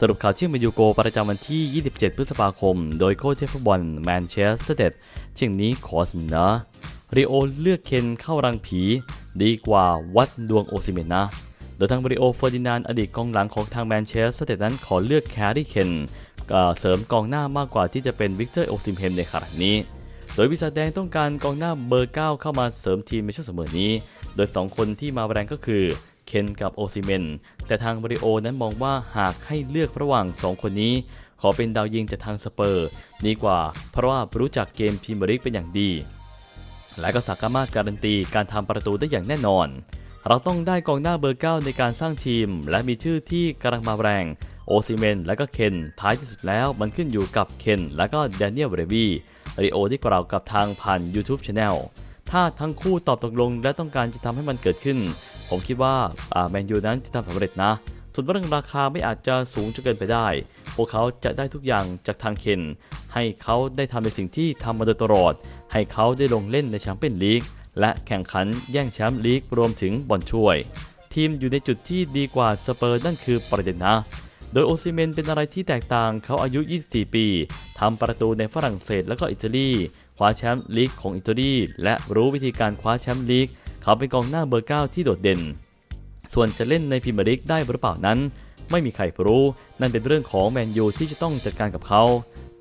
สรุปข่าวเชี่ยงเมยูโกประจำวันที่ 27 พฤษภาคม โดยโค้ชเชฟฟุตบอลแมนเชสเตอร์เดดเช่นนี้ขอเสนอริโอเลือกเคนเข้ารังผี ดีกว่าวัดดวงโอซิเมนนะ โดยทางบริโอเฟอร์ดินานอดีตกองหลังของทางแมนเชสเตอร์เดดนั้นขอเลือกแคร์รีเคนเสริมกองหน้ามากกว่าที่จะเป็นวิกเตอร์โอซิมเฮนในขณะนี้ โดยวิสัทแดงต้องการกองหน้าเบอร์ 9 เข้ามาเสริมทีมในช่วงเสมอนี้ โดย 2 คนที่มาแรงก็คือ เคนกับโอซิเมน แต่ทางบริโอนั้นมองว่าหากให้เลือกระหว่าง 2 คนนี้ ขอเป็นดาวยิงจากทางสเปอร์ดีกว่าเพราะว่ารู้จักเกมพรีมียร์ลีกเป็นอย่างดี และก็สามารถการันตีการทำประตูได้อย่างแน่นอน เราต้องได้กองหน้าเบอร์ 9 ในการสร้างทีม และมีชื่อที่กำลังมาแรงโอซิเมนและก็เคนท้ายที่สุดแล้วมันขึ้นอยู่กับเคนและก็แดเนียลเรวีริโอได้กล่าวกับทางผ่าน YouTube Channel ถ้าทั้งคู่ตอบตกลงและต้องการจะทำให้มันเกิดขึ้น ผมคิดว่าแมนยูนั้นจะทำสำเร็จนะ ส่วนเรื่องราคาไม่อาจจะสูงจนเกินไปได้ พวกเขาจะได้ทุกอย่างจากทางเคนให้เขาได้ทำในสิ่งที่ทำมาโดยตลอด ให้เขาได้ลงเล่นในแชมเปี้ยนลีกและแข่งขันแย่งแชมป์ลีกรวมถึงบอลช่วย ทีมอยู่ในจุดที่ดีกว่าสเปอร์นั่นคือประเด็นนะโดยโอซิเมนเป็นอะไรที่แตกต่างเขาอายุ 24 ปี ทำประตูในฝรั่งเศสและก็อิตาลี คว้าแชมป์ลีกของอิตาลี และรู้วิธีการคว้าแชมป์ลีก เขาเป็นกองหน้าเบอร์ 9 ที่โดดเด่น ส่วนจะเล่นในพรีเมียร์ลีกได้หรือเปล่านั้น ไม่มีใครรู้ นั่นเป็นเรื่องของแมนยูที่จะต้องจัดการกับเขา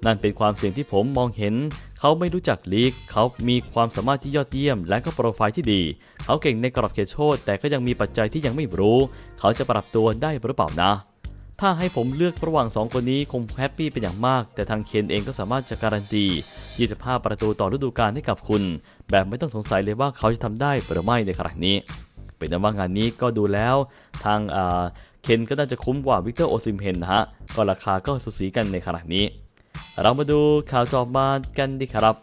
นั่นเป็นความเสี่ยงที่ผมมองเห็น เขาไม่รู้จักลีก เขามีความสามารถที่ยอดเยี่ยม และก็โปรไฟล์ที่ดี เขาเก่งในกรอบเขตโทษแต่ก็ยังมีปัจจัยที่ยังไม่รู้ เขาจะปรับตัวได้หรือเปล่านะ ถ้าให้ผมเลือกระหว่าง 2 คนนี้คงแฮปปี้เป็นอย่างมาก แต่ทางเคนเองก็สามารถจะการันตี 25 ประตูต่อฤดูกาลให้กับคุณ แบบไม่ต้องสงสัยเลยว่าเขาจะทำได้หรือไม่ในขณะนี้ เป็นแต่ว่างานนี้ก็ดูแล้วทางอ่าเคนก็น่าจะคุ้มกว่าวิกเตอร์โอซิมเฮนนะฮะ ก็ราคาก็สูสีกันในขณะนี้ เรามาดูข่าวจอบมากันดีครับ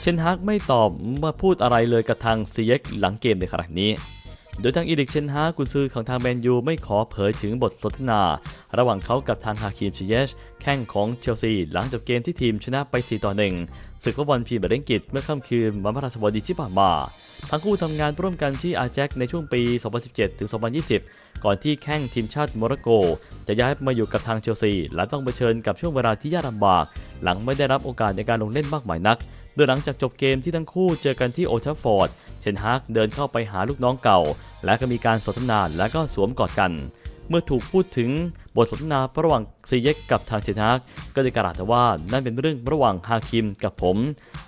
เชนฮักไม่ตอบมาพูดอะไรเลยกับทางซีเย็กหลังเกมในขณะนี้ โดยทางอีดิกเชนฮากุนซือของทางแมนยูไม่ขอเผยถึงบทสนทนา ระหว่างเขากับทางฮาคิมชิเยชแข่งของเชลซีหลังจบเกมที่ทีมชนะไป 4 ต่อ 1 ศึกฟุตบอลพีเมียร์ลีกอังกฤษเมื่อค่ำคืนวันพฤหัสบดีที่ผ่านมาทั้งคู่ทำงานร่วมกันที่อาแจ็คในช่วงปี 2017 ถึง 2020 ก่อนที่แข้งทีมชาติโมร็อกโก จะย้ายมาอยู่กับทางเชลซีและต้องเผชิญกับช่วงเวลาที่ยากลำบาก หลังไม่ได้รับโอกาสในการลงเล่นมากมายนัก โดยหลังจากจบเกมที่ทั้งคู่เจอกันที่โอทัฟฟอร์ด เชนฮากเดินเข้าไปหาลูกน้องเก่า และก็มีการสนทนาและก็สวมกอดกัน เมื่อถูกพูดถึงบทสนทนาระหว่างซีเย็กกับทางเชนฮากก็ได้กล่าวว่านั่นเป็นเรื่องระหว่างฮาคิมกับผม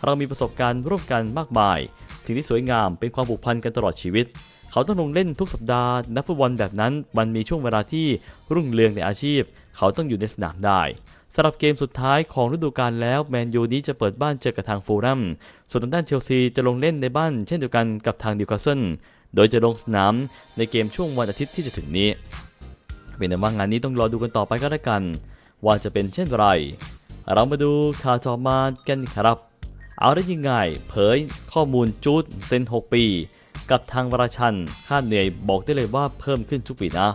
เรามีประสบการณ์ร่วมกันมากมาย สิ่งที่สวยงามเป็นความผูกพันกันตลอดชีวิต เขาต้องลงเล่นทุกสัปดาห์นักฟุตบอลแบบนั้น มันมีช่วงเวลาที่รุ่งเรืองในอาชีพ เขาต้องอยู่ในสนามได้ สำหรับเกมสุดท้ายของฤดูกาลแล้วแมนยูนี้จะเปิดบ้านเจอกับทางฟูลแลมส่วนทางด้านเชลซีจะลงเล่นในบ้านเช่นเดียวกันกับทางดิวคาสเซิล โดยจะลงสนามในเกมช่วงวันอาทิตย์ที่จะถึงนี้ เป็นแต่ว่างานนี้ต้องรอดูกันต่อไปก็แล้วกัน ว่าจะเป็นเช่นไร เรามาดูข่าวต่อมากันครับ เอาได้ยังไงเผยข้อมูลจูดเซ็น6 ปี กับทางวราชันค่าเหนื่อยบอกได้เลยว่าเพิ่มขึ้นทุกปีนะ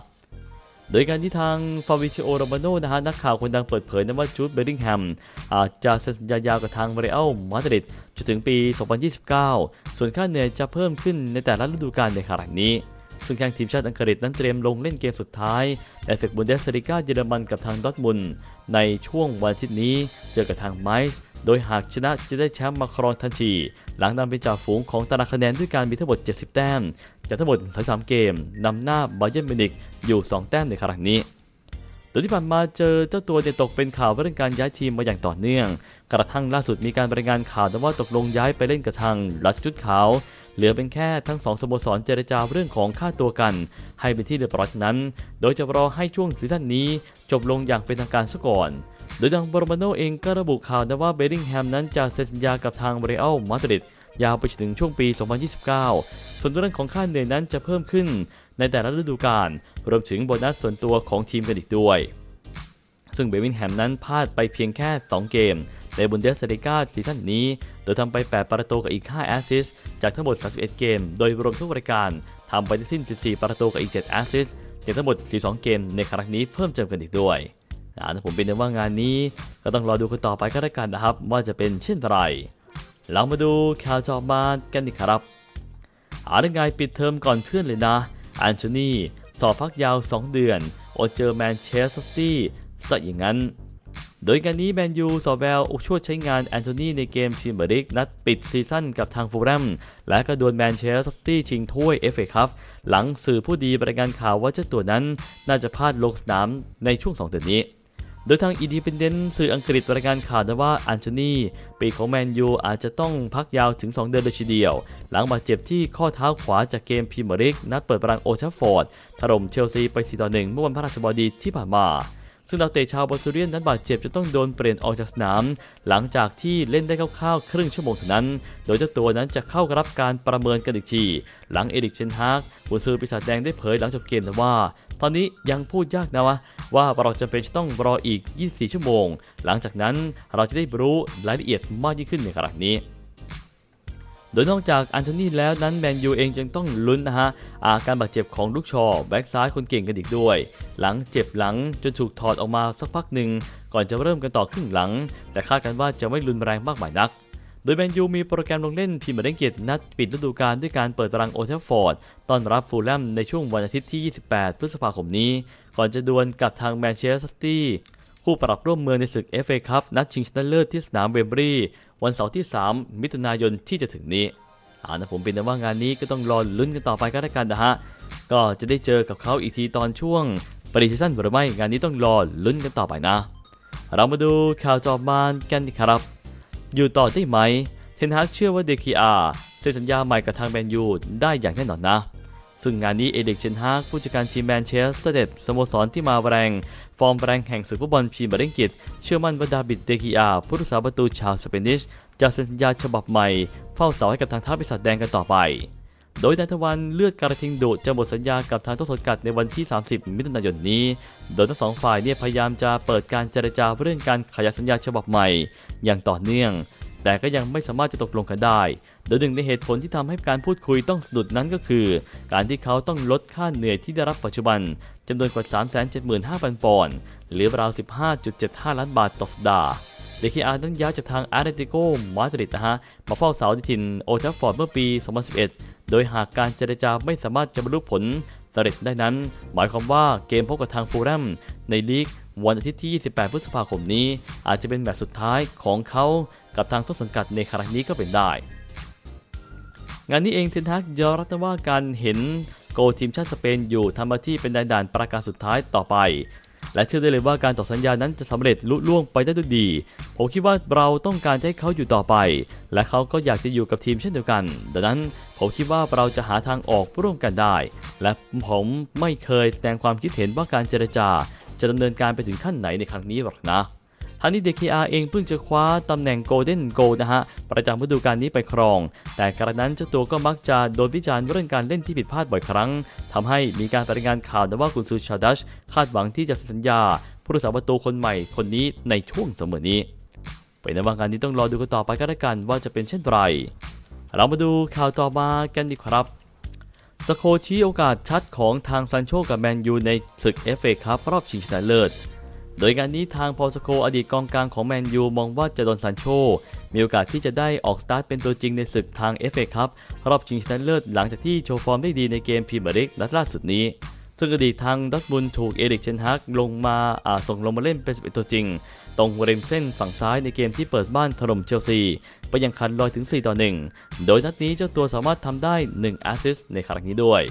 โดยการที่ทางฟาวิชิโอโรมาโนนะฮะนักข่าวคนดังเปิดเผยนะว่าจูดเบลิงแฮมอาจจะเซ็นสัญญายาวกับทางเรอัลมาดริดจนถึงปี 2029 ส่วนค่าเหนื่อยจะเพิ่มขึ้นในแต่ละฤดูกาลในขณะนี้ ซึ่งแข่งทีมชาติอังกฤษนั้นเตรียมลงเล่นเกมสุดท้ายในศึกบุนเดสลิก้าเยอรมันกับทางดอทมุนในช่วงวันอาทิตย์นี้เจอกับทางไมซ์โดยหากชนะจะได้แชมป์มาครองทันที หลังนำเป็นจ่าฝูงของตารางคะแนนด้วยการมีทั้งหมด 70 แต้ม จากทั้งหมด33เกมนำหน้าบาเยิร์นมิวนิกอยู่ 2 แต้มในครั้งนี้โดยที่ผ่านมาเจอเจ้าตัวเนี่ยตกเป็นข่าวเรื่องการย้ายทีมมาอย่างต่อเนื่อง กระทั่งล่าสุดมีการรายงานข่าวว่าตกลงย้ายไปเล่นกับทางรัชจุดขาว เหลือเป็นแค่ทั้งสองสโมสรเจรจาเรื่องของค่าตัวกัน ให้เป็นที่เรียบร้อยนั้น โดยจะรอให้ช่วงซีซั่นนี้จบลงอย่างเป็นทางการซะก่อนโดยทางบรมาโนเองก็ระบุข่าวนะว่าเบลลิงแฮมนั้นจะเซ็นสัญญากับทางเรอัลมาดริด ยาวไปจนถึงช่วงปี 2029 ส่วนตัวเรื่องของค่าเหนื่อยนั้นจะเพิ่มขึ้นในแต่ละฤดูกาลรวมถึงโบนัสส่วนตัวของทีมกันอีกด้วย ซึ่งเบลวินแฮมนั้นพลาดไปเพียงแค่ 2 เกม ในบุนเดสเลิกาซีซั่นนี้ โดยทำไป 8 ประตูกับอีก 5 แอสซิสจากทั้งหมด 31 เกม โดยรวมทุกรายการทำไปทั้งสิ้น 14 ประตูกับอีก 7 แอสซิสจากทั้งหมด12เกม ในครั้งนี้เพิ่มเติมกันอีกด้วยอ่ผมเป็นในว่างานนี้ ก็ต้องรอดูกันต่อไปก็แล้วกันนะครับ ว่าจะเป็นเช่นไร เรามาดูข่าวจอมากันดีครับอาได้ไงปิดเทอมก่อนเพื่อนเลยนะแอนโทนีสอบพักยาว 2 เดือนอดเจอแมนเชสเตอร์ซิตี้ซะอย่างนั้น โดยการนี้แมนยูสอบแววช่วยใช้งานแอนโทนีในเกมพรีเมียร์ลีกนัดปิดซีซั่นกับทางฟูแลมและก็ดวลแมนเชสเตอร์ซิตี้ชิงถ้วยเอฟเอคัพหลังสื่อผู้ดีรายงานข่าวว่าเจ้าตัวนั้น น่าจะพลาดลงสนามในช่วง 2 เดือนนี้ โดยทางอินดีพนเดนต์สื่ออังกฤษรายงานข่าวนะว่าอันโทนีปีของแมนยูอาจจะต้องพักยาวถึง 2 เดือนเลยทีเดียว หลังบาดเจ็บที่ข้อเท้าขวาจากเกมพรีเมียร์ลีกนัดเปิดปรังโอชัฟฟอร์ดถล่มเชลซีไป4ต่อ1เมื่อวันพฤหัสบดีที่ผ่านมา ซึ่งดาวเตะชาวบอลซูเรียนนั้นบาดเจ็บจนต้องโดนเปลี่ยนออกจากสนาม หลังจากที่เล่นได้คร่าวๆครึ่งชั่วโมงเท่านั้น โดยเจ้าตัวนั้นจะเข้ารับการประเมินกันอีกที หลังเอริกเชนฮากกุนซือปีศาจแดงได้เผยหลังจบเกมนะว่า ตอนนี้ยังพูดยากนะวะว่าเราจำเป็นจะต้องรออีก 24 ชั่วโมง หลังจากนั้นเราจะได้รู้รายละเอียดมากยิ่งขึ้นในขณะนี้ ดยนอกจากอันโทนีแล้วนั้นแมนยูเองยังต้องลุ้นนะฮะอาการบาดเจ็บของลูกชอแบ็กซ้ายคนเก่งกันอีกด้วย หลังเจ็บหลังจนถูกถอดออกมาสักพักหนึ่ง ก่อนจะเริ่มกันต่อครึ่งหลัง แต่คาดกันว่าจะไม่รุนแรงมากมายนัก โดยแมนยูมีโปรแกรมลงเล่นพรีมียร์ลีกเกียรตินัดปิดฤดูกาลด้วยการเปิดตารางโอเทลฟอร์ดต้อนรับฟูลแลมในช่วงวันอาทิตย์ที่ 28 พฤษภาคมนี้ ก่อนจะดวลกับทางแมนเชสเตอร์ซิตี้คู่ปรับร่วมเมืองในศึก FA คัพนัดชิงชนะเลิศที่สนามเวมบรีย์ วันเสาร์ที่ 3 มิถุนายนที่จะถึงนี้อานะผมเป็นแต่ว่างานนี้ก็ต้องรอลุ้นกันต่อไปก็แล้วกันนะฮะ ก็จะได้เจอกับเขาอีกทีตอนช่วงปริซีซั่นหรือไม่งานนี้ต้องรอลุ้นกันต่อไปนะ เรามาดูข่าวจอบมานกันครับ อยู่ต่อได้ไหม เทนฮากเชื่อว่าเดคีอาเซ็นสัญญาใหม่กับทางแมนยูได้อย่างแน่นอนนะ ซึ่งงานนี้เอเด็กเชนฮากผู้จัดการทีมแมนเชสเตอร์เดดสโมสรที่มาแรง ฟอร์มแรงแห่งศึกฟุตบอลพรีเมียร์ลีกอังกฤษ เชื่อมั่นว่าดาบิดเดคีอาผู้รักษาประตูชาวสเปนิชจะเซ็นสัญญาฉบับใหม่ เฝ้าเสาให้กับทางท้าปีศาจแดงกันต่อไป โดยนายทวันเลือดการะทิงดูดจะหมดสัญญากับทางต้นสังกัดในวันที่ 30 มิถุนายนนี้ โดยทั้งสองฝ่ายเนี่ยพยายามจะเปิดการเจรจาเรื่องการขยายสัญญาฉบับใหม่ อย่างต่อเนื่อง แต่ก็ยังไม่สามารถจะตกลงกันได้ โดยหนึ่งในเหตุผลที่ทำให้การพูดคุยต้องสะดุดนั้นก็คือ การที่เขาต้องลดค่าเหนื่อยที่ได้รับปัจจุบันจำนวนกว่า 375,000 ปอนด์หรือราว 15.75 ล้านบาทต่อสัปดาห์เดคิอาร์นั้นย้ายจากทางอาร์เตติโกมาดริดนะฮะมาเฝ้าเสาในถิ่นโอทัฟฟอร์ดเมื่อปี 2011 โดยหากการเจรจาไม่สามารถจะบรรลุผลสำเร็จได้นั้น หมายความว่าเกมพบกับทางฟูลแลมในลีกวันอาทิตย์ที่ 28 พฤษภาคมนี้ อาจจะเป็นแมตช์สุดท้ายของเขากับทางต้นสังกัดในครั้งนี้ก็เป็นได้ งานนี้เองเทนทักยอมรับว่าการเห็นโกทีมชาติสเปนอยู่ทำหน้าที่เป็นด่านประการสุดท้ายต่อไป และเชื่อได้เลยว่าการต่อสัญญานั้นจะสำเร็จลุล่วงไปได้ด้วยดี ผมคิดว่าเราต้องการให้เขาอยู่ต่อไป และเขาก็อยากจะอยู่กับทีมเช่นเดียวกัน ดังนั้นผมคิดว่าเราจะหาทางออกร่วมกันได้ และผมไม่เคยแสดงความคิดเห็นว่าการเจรจา จะดำเนินการไปถึงขั้นไหนในครั้งนี้หรอกนะ ทางนี้เดคีอาเองเพิ่งจะคว้าตำแหน่งโกลเด้นโกลนะฮะ ประจำฤดูกาลนี้ไปครอง แต่กระนั้นเจ้าตัวก็มักจะโดนวิจารณ์เรื่องการเล่นที่ผิดพลาดบ่อยครั้งทำให้มีการรายงานข่าวนะว่ากุนซือชาดัชคาดหวังที่จะเซ็นสัญญา ผู้รักษาประตูคนใหม่คนนี้ในช่วงเสมอนี้เป็นในว่างานนี้ต้องรอดูกันต่อไปก็แล้วกันว่าจะเป็นเช่นไร เรามาดูข่าวต่อมากันดีครับสโคชี้โอกาสชัดของทางซันโชกับแมนยูในศึก FA ครับรอบชิงชนะเลิศ โดยงานนี้ทางพอสโคอดีตกองกลางของแมนยูมองว่าจะโดนซันโช มีโอกาสที่จะได้ออกสตาร์ทเป็นตัวจริงในศึกทาง FA ครับรอบชิงชนะเลิศหลังจากที่โชว์ฟอร์มได้ดีในเกมพรีเมียร์ลีกนัดล่าสุดนี้ ซึ่งอดีตทางดัตบุนถูกเอริกเชนฮักลงมาอาส่งลงมาเล่นเป็นตัวจริง ตรงริมเส้นฝั่งซ้ายในเกมที่เปิดบ้านถล่มเชลซีไปยังคันลอยถึง 4 ต่อ 1 โดยนัดนี้เจ้าตัวสามารถทำได้ 1 แอสซิสต์ในครั้งนี้ด้วย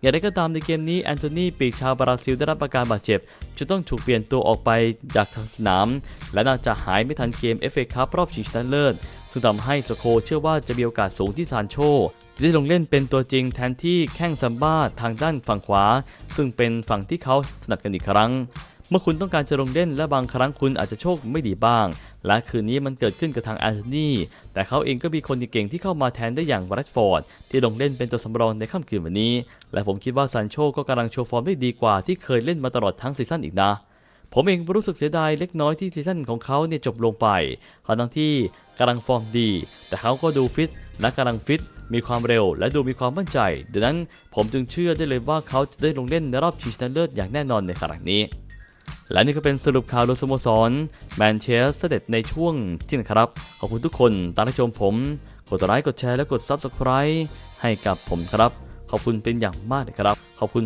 อย่างไรก็ตามในเกมนี้แอนโทนีปีกชาวบราซิลได้รับอาการบาดเจ็บจะต้องถูกเปลี่ยนตัวออกไปจากสนาม และน่าจะหายไม่ทันเกม FA คัพรอบชิงชนะเลิศซึ่งทำให้สโคเชื่อว่าจะมีโอกาสสูงที่ซานโชจะได้ลงเล่นเป็นตัวจริงแทนที่แข้งซัมบ้าทางด้านฝั่งขวา ซึ่งเป็นฝั่งที่เขาถนัดกันอีกครั้ง เมื่อคุณต้องการจะลงเล่นและบางครั้งคุณอาจจะโชคไม่ดีบ้าง และคืนนี้มันเกิดขึ้นกับทางแอนโทนีแต่เขาเองก็มีคนเก่งที่เข้ามาแทนได้อย่างแรดฟอร์ดที่ลงเล่นเป็นตัวสำรองในค่ำคืนวันนี้ และผมคิดว่าซานโชก็กำลังโชว์ฟอร์มได้ดีกว่าที่เคยเล่นมาตลอดทั้งซีซั่นอีกนะผมเองรู้สึกเสียดายเล็กน้อยที่ซีซั่นของเขาเนี่ยจบลงไปทั้งที่กำลังฟอร์มดี แต่เขาก็ดูฟิตและกำลังฟิต มีความเร็ว และดูมีความมั่นใจดังนั้นผมจึงเชื่อได้เลยว่าเขาจะได้ลงเล่นในรอบชิงชนะเลิศอย่างแน่นอนในครั้งนี้ และนี่ก็เป็นสรุปข่าวโดยสโมสรแมนเชสเตอร์เดในช่วงที่นะครับ ขอบคุณทุกคนตามรับชมผม กดไลค์กดแชร์และกด Subscribe ให้กับผมครับ ขอบคุณเป็นอย่างมากเลยครับ ขอบคุณ